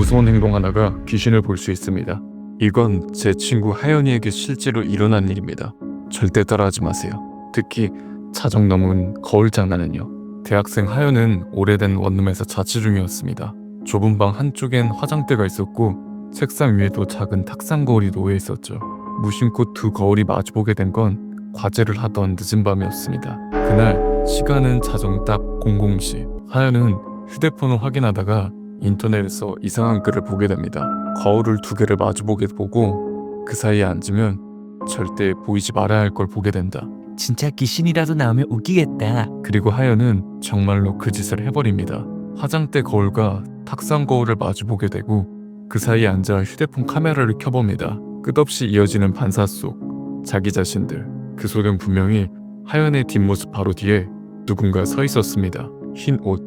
무서운 행동 하나가 귀신을 볼 수 있습니다. 이건 제 친구 하연이에게 실제로 일어난 일입니다. 절대 따라하지 마세요. 특히 자정 넘은 거울 장난은요. 대학생 하연은 오래된 원룸에서 자취 중이었습니다. 좁은 방 한쪽엔 화장대가 있었고 책상 위에도 작은 탁상 거울이 놓여 있었죠. 무심코 두 거울이 마주보게 된 건 과제를 하던 늦은 밤이었습니다. 그날 시간은 자정 딱 00시. 하연은 휴대폰을 확인하다가 인터넷에서 이상한 글을 보게 됩니다. 거울을 두 개를 마주보게 보고 그 사이에 앉으면 절대 보이지 말아야 할 걸 보게 된다. 진짜 귀신이라도 나오면 웃기겠다. 그리고 하연은 정말로 그 짓을 해버립니다. 화장대 거울과 탁상 거울을 마주보게 되고 그 사이에 앉아 휴대폰 카메라를 켜봅니다. 끝없이 이어지는 반사 속 자기 자신들 그 속엔 분명히 하연의 뒷모습 바로 뒤에 누군가 서 있었습니다. 흰 옷,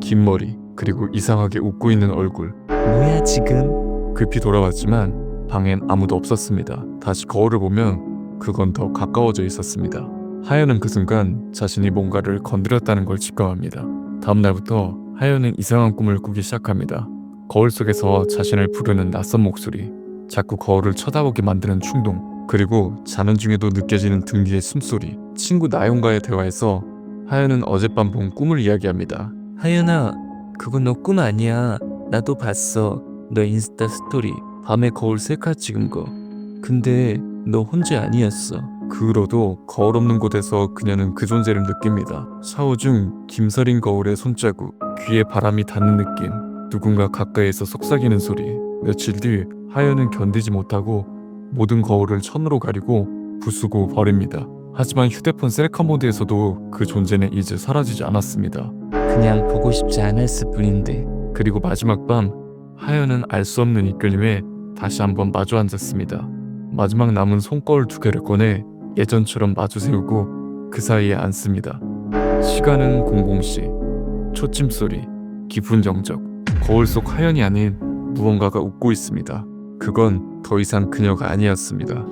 긴 머리 그리고 이상하게 웃고 있는 얼굴 뭐야 지금? 급히 돌아왔지만 방엔 아무도 없었습니다. 다시 거울을 보면 그건 더 가까워져 있었습니다. 하연은 그 순간 자신이 뭔가를 건드렸다는 걸 직감합니다. 다음 날부터 하연은 이상한 꿈을 꾸기 시작합니다. 거울 속에서 자신을 부르는 낯선 목소리, 자꾸 거울을 쳐다보게 만드는 충동, 그리고 자는 중에도 느껴지는 등 뒤의 숨소리. 친구 나용과의 대화에서 하연은 어젯밤 본 꿈을 이야기합니다. 하연아, 그건 너꿈 아니야. 나도 봤어. 너 인스타 스토리. 밤에 거울 셀카 찍은 거. 근데 너 혼자 아니었어. 그 후로도 거울 없는 곳에서 그녀는 그 존재를 느낍니다. 샤워 중 김서린 거울의 손자국, 귀에 바람이 닿는 느낌, 누군가 가까이에서 속삭이는 소리. 며칠 뒤 하연은 견디지 못하고 모든 거울을 천으로 가리고 부수고 버립니다. 하지만 휴대폰 셀카 모드에서도 그 존재는 이제 사라지지 않았습니다. 그냥 보고 싶지 않았을 뿐인데. 그리고 마지막 밤 하연은 알 수 없는 이끌림에 다시 한번 마주 앉았습니다. 마지막 남은 손거울 두 개를 꺼내 예전처럼 마주 세우고 그 사이에 앉습니다. 시간은 00시. 초침 소리, 깊은 정적. 거울 속 하연이 아닌 무언가가 웃고 있습니다. 그건 더 이상 그녀가 아니었습니다.